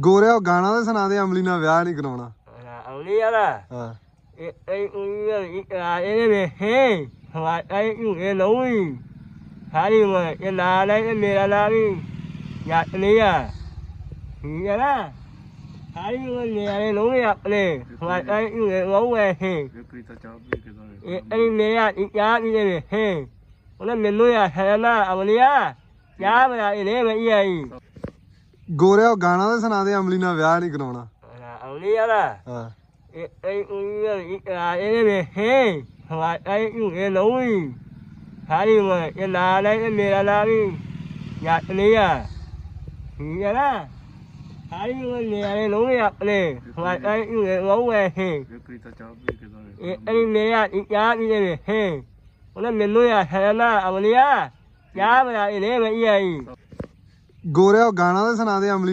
ਗੋਰਿਆ ਉਹ ਗਾਣਾ ਤੇ ਸੁਣਾ ਦੇ ਅਮਲੀ ਨਾਲ ਵਿਆਹ ਨਹੀਂ ਕਰਾਉਣਾ। ਅਮਲੀ ਵਾਲਾ? ਹਾਂ। ਇਹ ਇਹ ਉਹ ਇਹ ਆ ਇਹ ਨੇ ਹੈ ਹਵਾ ਇਹ ਨੂੰ ਇਹ ਲੋਈ ਸਾਰੀ ਉਮਰ ਇਹ ਨਾਲ ਹੈ ਇਹ ਮੇਰਾ ਨਾਮ ਵੀ। ਯਾਦ ਨਹੀਂ ਆ। ਠੀਕ ਹੈ ਨਾ? ਸਾਰੀ ਉਮਰ ਮੇਰੇ ਲੋਈ ਆਪਣੇ। ਹਵਾ ਇਹ ਨੂੰ ਇਹ ਲੋਈ ਹੈ ਇਹ। ਇਹ ਮੇਰਾ ਯਾਦ ਨਹੀਂ ਨੇ ਹੈ। ਉਹਨੇ ਮੈਨੂੰ ਹੈ ਨਾ ਅਮਲੀਆ ਯਾ ਮੇਰਾ ਇਹ ਨੇ ਮੈਂ ਆਈ। ਗੋਰਿਆ ਉਹ ਗਾਣਾ ਤੇ ਸੁਣਾ ਦੇ ਅਮਲੀ ਨਾਲ ਵਿਆਹ ਨਹੀਂ ਕਰਾਉਣਾ। ਅਮਲੀ ਵਾਲਾ? ਹਾਂ। ਇਹ ਇਹ ਇਹ ਆ ਇਹ ਨੇ ਹੈ ਹਵਾ ਇਹ ਲੋਈ ਸਾਰੀ ਉਮਰ ਇਹ ਨਾਲ ਹੈ ਇਹ ਮੇਰਾ ਨਾਮ ਵੀ ਯਾਦ ਨਹੀਂ ਆ। ਠੀਕ ਹੈ ਨਾ? ਸਾਰੀ ਉਮਰ ਮੇਰੇ ਲੋਈ ਆਪਣੇ। ਹਵਾ ਇਹ ਲੋਈ ਹੈ ਇਹ। ਇਹ ਮੇਰਾ ਯਾਦ ਨਹੀਂ ਹੈ ਉਹਨੇ ਮੈਨੂੰ ਹੈ ਨਾ ਅਮਲੀਆ ਯਾ ਮੇਰਾ ਇਹ ਨੇ ਮੈਂ ਆਈ। ਗੋਰਿਆ ਉਹ ਗਾਣਾ ਤੇ ਸੁਣਾ ਦੇ ਅਮਲੀ ਨਾਲ।